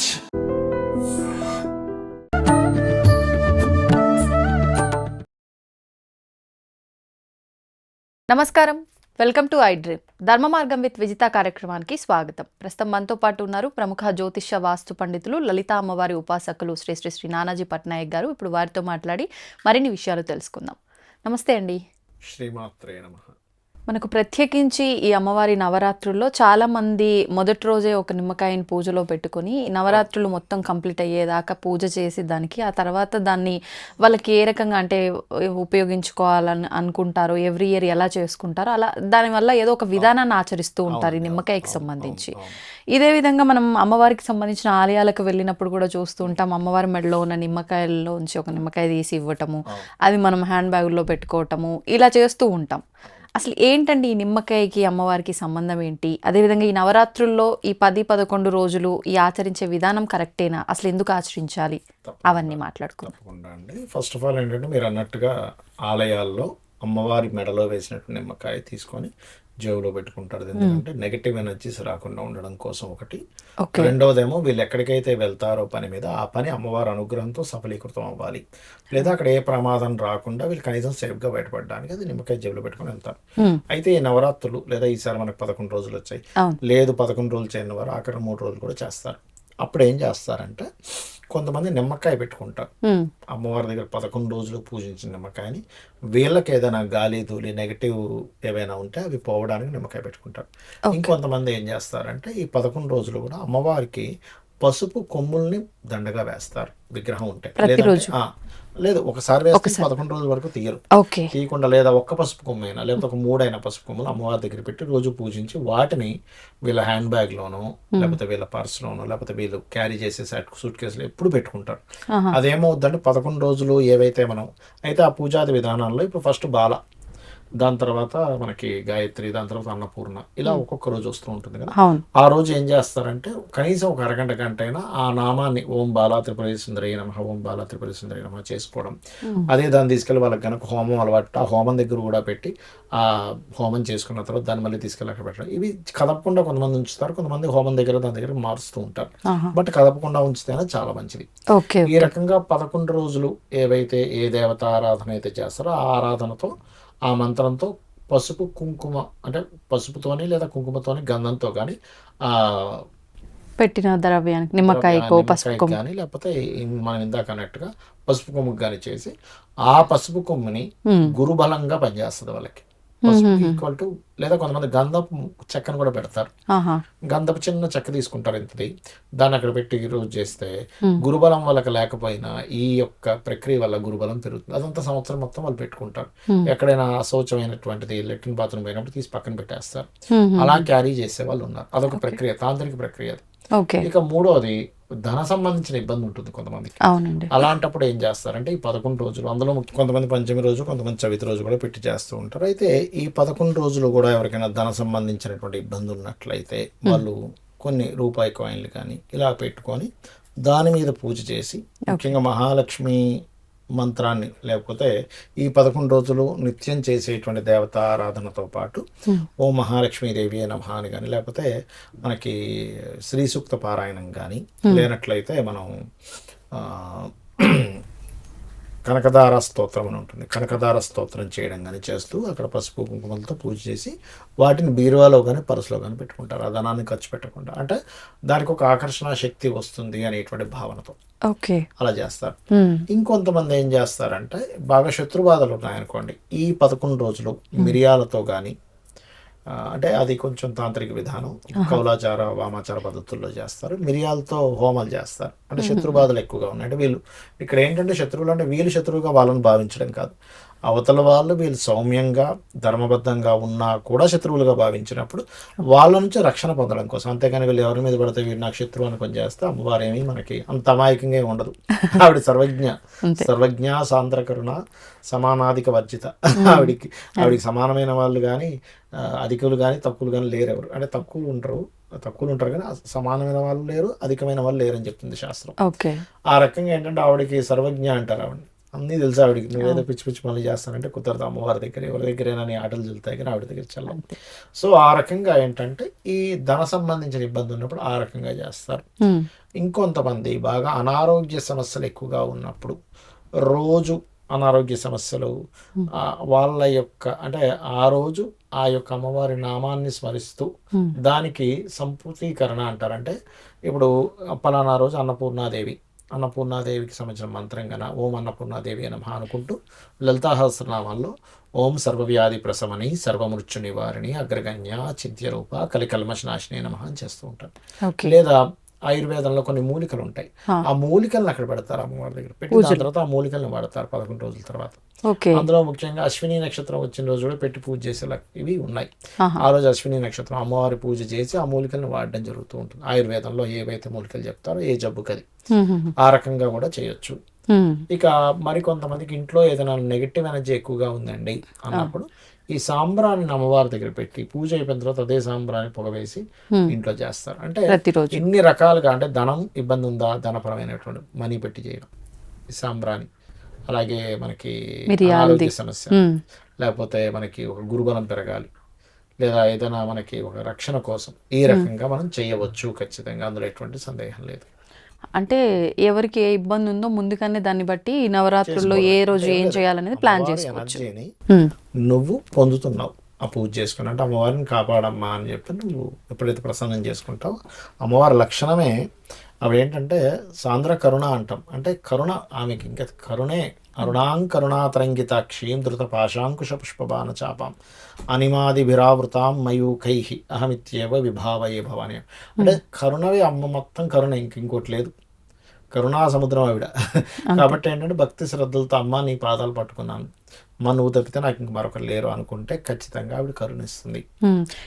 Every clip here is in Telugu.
రాజ్ నమస్కారం. వెల్కమ్ టు ఐ డ్రీమ్ ధర్మ మార్గం విత్ విజిత కార్యక్రమానికి స్వాగతం. ప్రస్తుతం మనతో పాటు ఉన్నారు ప్రముఖ జ్యోతిష్య వాస్తు పండితులు లలిత అమ్మవారి ఉపాసకులు శ్రీ శ్రీ శ్రీ నానాజీ పట్నాయక్ గారు. ఇప్పుడు వారితో మాట్లాడి మరిన్ని విషయాలు తెలుసుకుందాం. నమస్తే అండి. శ్రీమాత్రే నమ. మనకు ప్రత్యేకించి ఈ అమ్మవారి నవరాత్రుల్లో చాలా మంది మొదటి రోజే ఒక నిమ్మకాయని పూజలో పెట్టుకొని నవరాత్రులు మొత్తం కంప్లీట్ అయ్యేదాకా పూజ చేసి దానికి ఆ తర్వాత దాన్ని వాళ్ళకి ఏ రకంగా అంటే ఉపయోగించుకోవాలని అనుకుంటారో ఎవ్రీ ఇయర్ ఎలా చేసుకుంటారో అలా దానివల్ల ఏదో ఒక విధానాన్ని ఆచరిస్తూ ఉంటారు ఈ నిమ్మకాయకి సంబంధించి. ఇదే విధంగా మనం అమ్మవారికి సంబంధించిన ఆలయాలకు వెళ్ళినప్పుడు కూడా చూస్తూ ఉంటాం అమ్మవారి మెడలో ఉన్న నిమ్మకాయల్లోంచి ఒక నిమ్మకాయ తీసి ఇవ్వటము అది మనం హ్యాండ్ బ్యాగుల్లో పెట్టుకోవటము ఇలా చేస్తూ ఉంటాం. అసలు ఏంటండి ఈ నిమ్మకాయకి అమ్మవారికి సంబంధం ఏంటి? అదేవిధంగా ఈ నవరాత్రుల్లో ఈ పది పదకొండు రోజులు ఈ ఆచరించే విధానం కరెక్టేనా? అసలు ఎందుకు ఆచరించాలి? అవన్నీ మాట్లాడుకుందాం. తప్పకుండా అండి. ఫస్ట్ ఆఫ్ ఆల్ ఏంటంటే మీరు అన్నట్టుగా ఆలయాల్లో అమ్మవారి మెడలో వేసినట్టు నిమ్మకాయ తీసుకొని జేబులో పెట్టుకుంటారు ఎందుకంటే నెగటివ్ ఎనర్జీస్ రాకుండా ఉండడం కోసం ఒకటి. రెండవదేమో వీళ్ళు ఎక్కడికైతే వెళ్తారో పని మీద ఆ పని అమ్మవారి అనుగ్రహంతో సఫలీకృతం అవ్వాలి. లేదా అక్కడ ఏ ప్రమాదం రాకుండా వీళ్ళు కనీసం సేఫ్గా బయటపడడానికి అది నిమ్మకాయ జేబులో పెట్టుకొని వెళ్తారు. అయితే ఈ నవరాత్రులు లేదా ఈసారి మనకు పదకొండు రోజులు వచ్చాయి. లేదు పదకొండు రోజులు చేయని వారు అక్కడ మూడు రోజులు కూడా చేస్తారు. అప్పుడు ఏం చేస్తారంటే కొంతమంది నిమ్మకాయ పెట్టుకుంటారు. అమ్మవారి దగ్గర పదకొండు రోజులు పూజించిన నిమ్మకాయని వీళ్ళకి ఏదైనా గాలి ధూళి నెగటివ్ ఏవైనా ఉంటే అవి పోవడానికి నిమ్మకాయ పెట్టుకుంటారు. ఇంకొంతమంది ఏం చేస్తారంటే ఈ పదకొండు రోజులు కూడా అమ్మవారికి పసుపు కొమ్ముల్ని దండగా వేస్తారు. విగ్రహం ఉంటే. లేదు ఒకసారి వేస్తే పదకొండు రోజుల వరకు తీయరు. తీయకుండా లేదా ఒక్క పసుపు కొమ్మైనా లేకపోతే ఒక మూడైన పసుపు కొమ్మలు అమ్మవారి దగ్గర పెట్టి రోజు పూజించి వాటిని వీళ్ళ హ్యాండ్ బ్యాగ్లోనో లేకపోతే వీళ్ళ పర్స్లోనో లేకపోతే వీళ్ళు క్యారీ చేసే సెట్ సూట్ కేసులో ఎప్పుడు పెట్టుకుంటారు. అదేమవుద్దంటే పదకొండు రోజులు ఏవైతే మనం అయితే ఆ పూజాది విధానాల్లో ఇప్పుడు ఫస్ట్ బాల. దాని తర్వాత మనకి గాయత్రి దాని తర్వాత అన్నపూర్ణ ఇలా ఒక్కొక్క రోజు వస్తూ ఉంటుంది కదా. ఆ రోజు ఏం చేస్తారంటే కనీసం ఒక అరగంట గంట అయినా ఆ నామాన్ని ఓం బాలా త్రిపుర సుందరి నమ ఓం బాలా త్రిపుర సుందరి నమ చేసుకోవడం. అదే దాన్ని తీసుకెళ్ళి వాళ్ళకి కనుక హోమం అలవాటు ఆ హోమం దగ్గర కూడా పెట్టి ఆ హోమం చేసుకున్న తర్వాత దాన్ని మళ్ళీ తీసుకెళ్ళి అక్కడ పెట్టడం. ఇవి కదపకుండా కొంతమంది ఉంచుతారు కొంతమంది హోమం దగ్గర దాని దగ్గర మారుస్తూ ఉంటారు. బట్ కదపకుండా ఉంచితేనే చాలా మంచిది. ఓకే ఈ రకంగా పదకొండు రోజులు ఏవైతే ఏ దేవత ఆరాధన అయితే చేస్తారో ఆ ఆరాధనతో ఆ మంత్రంతో పసుపు కుంకుమ అంటే పసుపుతోని లేదా కుంకుమతోని గంధంతో కానీ ఆ పెట్టిన ద్రవ్యానికి నిమ్మకాయకో పసుపు కొమ్ము. కానీ లేకపోతే మనం ఇందాక అన్నట్టుగా పసుపు కొమ్ముకు కానీ చేసి ఆ పసుపు కొమ్ముని గురుబలంగా పనిచేస్తుంది వాళ్ళకి. పసుపు ఈక్వల్ టు లేదా కొంతమంది గంధపు చెక్కను కూడా పెడతారు. గంధపు చిన్న చెక్క తీసుకుంటారు ఇంతది. దాన్ని అక్కడ పెట్టి రోజు చేస్తే. గురుబలం వాళ్ళకి లేకపోయినా ఈ యొక్క ప్రక్రియ వల్ల గురుబలం పెరుగుతుంది. అదంతా సంవత్సరం మొత్తం వాళ్ళు పెట్టుకుంటారు. ఎక్కడైనా అశౌచమైనటువంటిది లెట్రిన్ బాత్రూమ్ పోయినప్పుడు తీసి పక్కన పెట్టేస్తారు. అలా క్యారీ చేసే వాళ్ళు ఉన్నారు. అదొక ప్రక్రియ తాంత్రిక ప్రక్రియ ఇక మూడోది ధన సంబంధించిన ఇబ్బంది ఉంటుంది కొంతమందికి. అవునండి. అలాంటప్పుడు ఏం చేస్తారంటే ఈ పదకొండు రోజులు అందులో కొంతమంది పంచమి రోజు కొంతమంది చవితి రోజు కూడా పెట్టి చేస్తూ ఉంటారు. అయితే ఈ పదకొండు రోజులు కూడా ఎవరికైనా ధన సంబంధించినటువంటి ఇబ్బంది ఉన్నట్లయితే వాళ్ళు కొన్ని రూపాయి కాయిన్లు కానీ ఇలా పెట్టుకొని దాని మీద పూజ చేసి ముఖ్యంగా మహాలక్ష్మి మంత్రాన్ని లేకపోతే ఈ పదకొండు రోజులు నిత్యం చేసేటువంటి దేవత ఆరాధనతో పాటు ఓ మహాలక్ష్మీదేవి నమః అని కానీ లేకపోతే మనకి శ్రీ సూక్త పారాయణం కానీ లేనట్లయితే మనం కనకదార స్తోత్రం అని ఉంటుంది. కనకదార స్తోత్రం చేయడం కానీ చేస్తూ అక్కడ పసుపు కుంకుమలతో పూజ చేసి వాటిని బీరువాలో కానీ పరసులో కానీ పెట్టుకుంటారు. ఆ ధనాన్ని ఖర్చు పెట్టకుండా. అంటే దానికి ఒక ఆకర్షణ శక్తి వస్తుంది అనేటువంటి భావనతో. ఓకే. అలా చేస్తారు. ఇంకొంతమంది ఏం చేస్తారంటే బాగా శత్రుబాధలు ఉన్నాయనుకోండి. ఈ పదకొండు రోజులు మిరియాలతో కానీ అంటే అది కొంచెం తాంత్రిక విధానం. కౌలాచార వామాచార పద్ధతుల్లో చేస్తారు. మిరియాలతో హోమాలు చేస్తారు. అంటే శత్రుబాధలు ఎక్కువగా ఉన్నాయి. అంటే వీళ్ళు ఇక్కడ ఏంటంటే శత్రువులు అంటే వీళ్ళు శత్రువుగా వాళ్ళని భావించడం కాదు. అవతల వాళ్ళు వీళ్ళు సౌమ్యంగా ధర్మబద్ధంగా ఉన్నా కూడా శత్రువులుగా భావించినప్పుడు వాళ్ళ నుంచి రక్షణ పొందడం కోసం. అంతేగాని వీళ్ళు ఎవరి మీద పడితే వీళ్ళు నాకు శత్రువు అనుకొని చేస్తే అమ్మవారేమీ మనకి అంత అమాయకంగా ఉండదు. ఆవిడ సర్వజ్ఞ. సర్వజ్ఞ సాంద్రకరుణ సమానాధిక వర్జిత. ఆవిడికి ఆవిడికి సమానమైన వాళ్ళు కానీ అధికులు కానీ తక్కువలు కానీ లేరు ఎవరు అంటే తక్కువ ఉంటారు తక్కువలు ఉంటారు కానీ సమానమైన వాళ్ళు లేరు అధికమైన వాళ్ళు లేరు అని చెప్తుంది శాస్త్రం. ఆ రకంగా ఏంటంటే ఆవిడకి సర్వజ్ఞ అంటారు ఆవిడ అన్నీ తెలుసు ఆవిడకి? నువ్వేదో పిచ్చి పిచ్చి పనులు చేస్తానంటే కుదరదు అమ్మవారి దగ్గర ఎవరి దగ్గరైనా నీ ఆటలు చెల్తాయి కానీ ఆవిడ దగ్గర చల్లం సో ఆ రకంగా ఏంటంటే ఈ ధన సంబంధించిన ఇబ్బంది ఉన్నప్పుడు ఆ రకంగా చేస్తారు. ఇంకొంతమంది బాగా అనారోగ్య సమస్యలు ఎక్కువగా ఉన్నప్పుడు రోజు అనారోగ్య సమస్యలు వాళ్ళ యొక్క అంటే ఆ రోజు ఆ యొక్క అమ్మవారి నామాన్ని స్మరిస్తూ దానికి సంపూర్తీకరణ అంటారంటే ఇప్పుడు పలానా రోజు అన్నపూర్ణాదేవి అన్నపూర్ణాదేవికి సంబంధించిన మంత్రం గన ఓం అన్నపూర్ణాదేవి అని అనుకుంటూ లలితాహస్రనామాల్లో ఓం సర్వవ్యాధి ప్రసమని సర్వమృత్యు నివారిణి అగ్రగణ్య చింత్యరూప కలికల్మశనాశిని నమః అని చేస్తూ ఉంటారు ఓకే. లేదా ఆయుర్వేదంలో కొన్ని మూలికలు ఉంటాయి. ఆ. మూలికలను అక్కడ పెడతారు అమ్మవారి దగ్గర. పెట్టి దాని తర్వాత ఆ మూలికలను వాడతారు పదకొండు రోజుల తర్వాత. అందులో ముఖ్యంగా అశ్విని నక్షత్రం వచ్చిన రోజు కూడా పెట్టి పూజ చేసేలా ఇవి ఉన్నాయి. ఆ రోజు అశ్విని నక్షత్రం అమ్మవారి పూజ చేసి ఆ మూలికలను వాడడం జరుగుతూ ఉంటుంది. ఆయుర్వేదంలో ఏవైతే మూలికలు చెప్తారో ఏ జబ్బుకది. ఆ రకంగా కూడా చేయొచ్చు. ఇక మరి కొంతమందికి ఇంట్లో ఏదైనా నెగిటివ్ ఎనర్జీ ఎక్కువగా ఉందండి అన్నప్పుడు ఈ సాంబ్రాన్ని అమ్మవారి దగ్గర పెట్టి పూజ అయిపోయిన తర్వాత అదే సాంబ్రాన్ని పొగవేసి. ఇంట్లో చేస్తారు. అంటే ఇన్ని రకాలుగా అంటే ధనం ఇబ్బంది ఉందా ధనపరమైనటువంటి మనీ పెట్టి చేయడం ఈ సాంబ్రాణి అలాగే మనకి. ఆరోగ్య సమస్య. లేకపోతే మనకి ఒక గురుబలం పెరగాలి. లేదా ఏదైనా మనకి ఒక రక్షణ కోసం ఈ రకంగా మనం చేయవచ్చు ఖచ్చితంగా అందులో ఎటువంటి సందేహం లేదు. అంటే ఎవరికి ఏ ఇబ్బంది ఉందో ముందుగానే దాన్ని బట్టి ఈ నవరాత్రుల్లో ఏ రోజు ఏం చేయాలనేది ప్లాన్ చేసుకోవచ్చు. నువ్వు పొందుతున్నావు. ఆ పూజ చేసుకుని అంటే అమ్మవారిని కాపాడమ్మా అని చెప్పి నువ్వు ఎప్పుడైతే ప్రసన్నం చేసుకుంటావో అమ్మవారి లక్షణమే అవి ఏంటంటే సాంద్ర కరుణ అంటాం. అంటే కరుణ ఆమెకి ఇంకా కరుణే అరుణాం కరుణాతరంగితాక్షీం ధృత పాశాంకుశ పుష్పబాణ చాపాం అనిమాదిభిరావృతాం మయూఖై అహమిత్యేవ విభావయే భవాని. అంటే కరుణవే అమ్మ మొత్తం కరుణ ఇంక ఇంకోటి లేదు. కరుణా సముద్రం ఆవిడ. కాబట్టి ఏంటంటే భక్తి శ్రద్ధలతో అమ్మ నీ పాదాలు పట్టుకున్నాను. అమ్మ నువ్వు తప్పితే నాకు ఇంక మరొకరు లేరు అనుకుంటే ఖచ్చితంగా ఆవిడ కరుణిస్తుంది.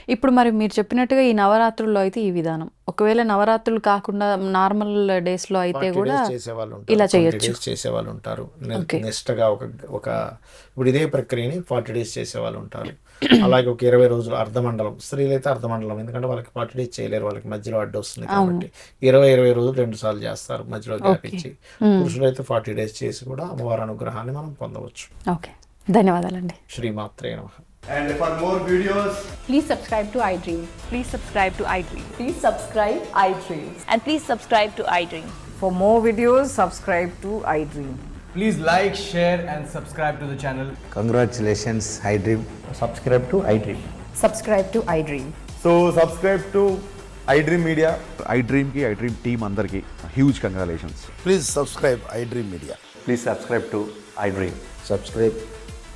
ఇప్పుడు మరి మీరు చెప్పినట్టుగా ఈ నవరాత్రుల్లో అయితే ఈ విధానం. ఒకవేళ నవరాత్రులు కాకుండా నార్మల్ డేస్లో అయితే కూడా చేసేవాళ్ళు ఇలా ఉంటారు చేయొచ్చు. చేసేవాళ్ళు ఉంటారు ని- Okay. నిష్టగా ఒక ఒక ఇప్పుడు ఇదే ప్రక్రియని ఫార్టీ డేస్ చేసేవాళ్ళు ఉంటారు అలాగే ఒక ఇరవై రోజులు అర్ధమండలం స్త్రీలు అయితే అర్ధమండలం. ఎందుకంటే వాళ్ళకి ఫార్టీ డేస్ చేయలేరు వాళ్ళకి మధ్యలో అడ్డు వస్తుంది కాబట్టి. ఇరవై ఇరవై రోజులు రెండు సార్లు చేస్తారు మధ్యలో గ్యాప్ ఇచ్చి పురుషులు అయితే ఫార్టీ డేస్ చేసి కూడా అమ్మవారి అనుగ్రహాన్ని మనం పొందవచ్చు. ఓకే. ధన్యవాదాలండి శ్రీమాత్రే నమః And for more videos, Please subscribe to iDream. Please subscribe to iDream. Please subscribe iDream. And please subscribe to iDream. For more videos, subscribe to iDream. please like, share, and subscribe to the channel. Congratulations, iDream. subscribe to iDream. Subscribe to iDream. So, subscribe to iDream Media. ఐ డ్రీమ్కి ఐ డ్రీమ్ టీమ్ అందరికీ huge congratulations Please subscribe iDream Media. Please subscribe to iDream. Subscribe